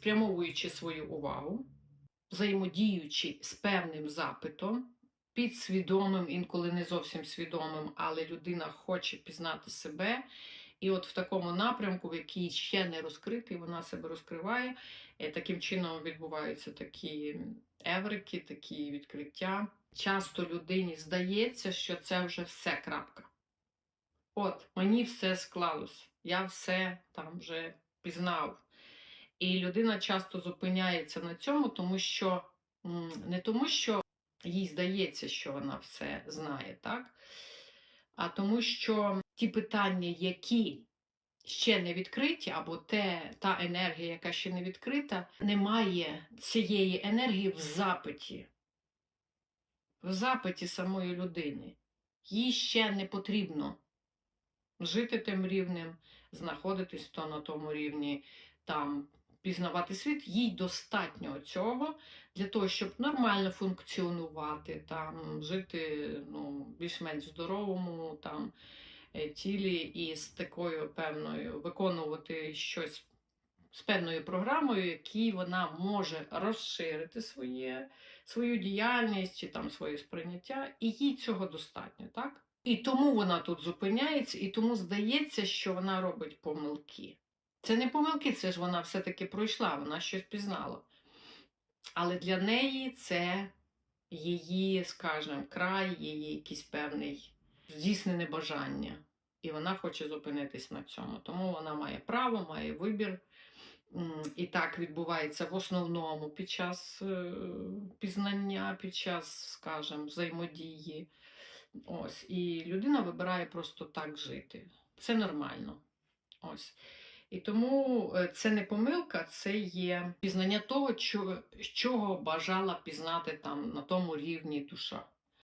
спрямовуючи свою увагу, взаємодіючи з певним запитом, підсвідомим, інколи не зовсім свідомим, але людина хоче пізнати себе. І от в такому напрямку, в який ще не розкритий, вона себе розкриває. Е, Таким чином відбуваються такі еврики, такі відкриття. Часто людині здається, що це вже все крапка. От, мені все склалось, я все там вже пізнав. І людина часто зупиняється на цьому, тому що не тому, що їй здається, що вона все знає, так? А тому, що ті питання, які ще не відкриті, або те, та енергія, яка ще не відкрита, немає цієї енергії в запиті, в запиті самої людини. Їй ще не потрібно жити тим рівнем, знаходитись то на тому рівні, там пізнавати світ, їй достатньо цього для того, щоб нормально функціонувати, там, жити ну, більш-менш здоровому там, е, тілі і з такою певною виконувати щось з певною програмою, якій вона може розширити своє, свою діяльність чи там своє сприйняття, і їй цього достатньо, так? І тому вона тут зупиняється, і тому здається, що вона робить помилки. Це не помилки, це ж вона все-таки пройшла, вона щось пізнала. Але для неї це її, скажімо, край, її якийсь певний здійснене бажання. І вона хоче зупинитись на цьому. Тому вона має право, має вибір. І так відбувається в основному під час е, пізнання, під час, скажімо, взаємодії. Ось. І людина вибирає просто так жити. Це нормально. Ось. І тому е, це не помилка, це є пізнання того, чого, чого бажала пізнати там на тому рівні душа.